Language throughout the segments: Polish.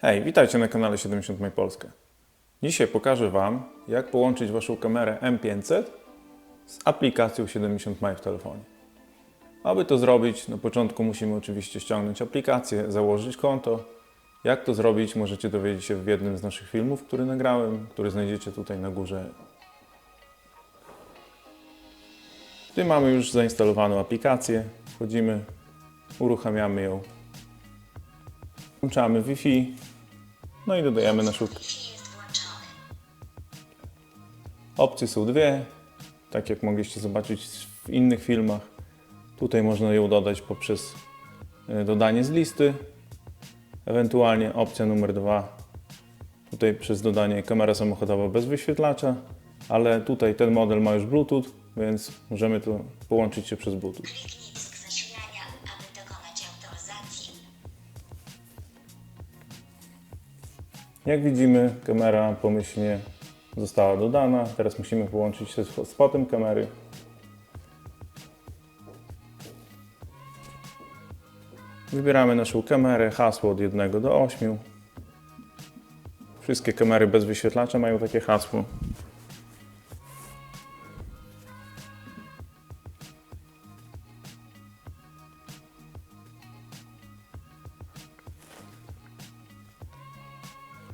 Hej, witajcie na kanale 70 My Polska. Dzisiaj pokażę Wam, jak połączyć Waszą kamerę M500 z aplikacją 70 My w telefonie. Aby to zrobić, na początku musimy oczywiście ściągnąć aplikację, założyć konto. Jak to zrobić, możecie dowiedzieć się w jednym z naszych filmów, który nagrałem, który znajdziecie tutaj na górze. Tym mamy już zainstalowaną aplikację. Wchodzimy, uruchamiamy ją, włączamy Wi-Fi, no i dodajemy naszą Opcje są dwie, tak jak mogliście zobaczyć w innych filmach. Tutaj można ją dodać poprzez e, dodanie z listy. Ewentualnie opcja numer dwa, tutaj przez dodanie kamera samochodowa bez wyświetlacza, ale tutaj ten model ma już Bluetooth, więc możemy to połączyć się przez Bluetooth. Jak widzimy, kamera pomyślnie została dodana. Teraz musimy połączyć się z hotspotem kamery. Wybieramy naszą kamerę, hasło od 1 do 8. Wszystkie kamery bez wyświetlacza mają takie hasło.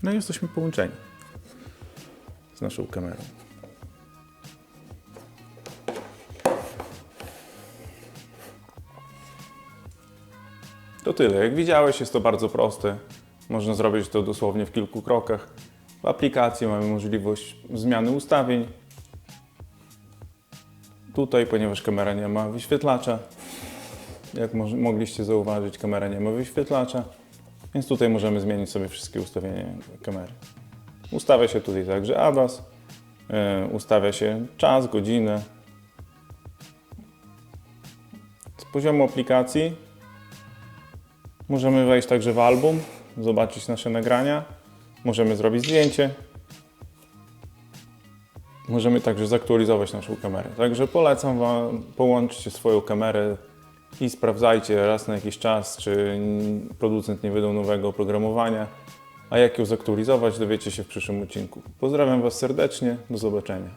No i jesteśmy połączeni z naszą kamerą. To tyle. Jak widziałeś, jest to bardzo proste. Można zrobić to dosłownie w kilku krokach. W aplikacji mamy możliwość zmiany ustawień. Tutaj, ponieważ kamera nie ma wyświetlacza, jak mogliście zauważyć, kamera nie ma wyświetlacza, więc tutaj możemy zmienić sobie wszystkie ustawienia kamery. Ustawia się tutaj także ABAS, e, ustawia się czas, godzinę. Z poziomu aplikacji możemy wejść także w album, zobaczyć nasze nagrania, możemy zrobić zdjęcie. Możemy także zaktualizować naszą kamerę. Także polecam Wam, połączcie swoją kamerę i sprawdzajcie raz na jakiś czas, czy producent nie wydał nowego oprogramowania. A jak ją zaktualizować, dowiecie się w przyszłym odcinku. Pozdrawiam Was serdecznie, do zobaczenia.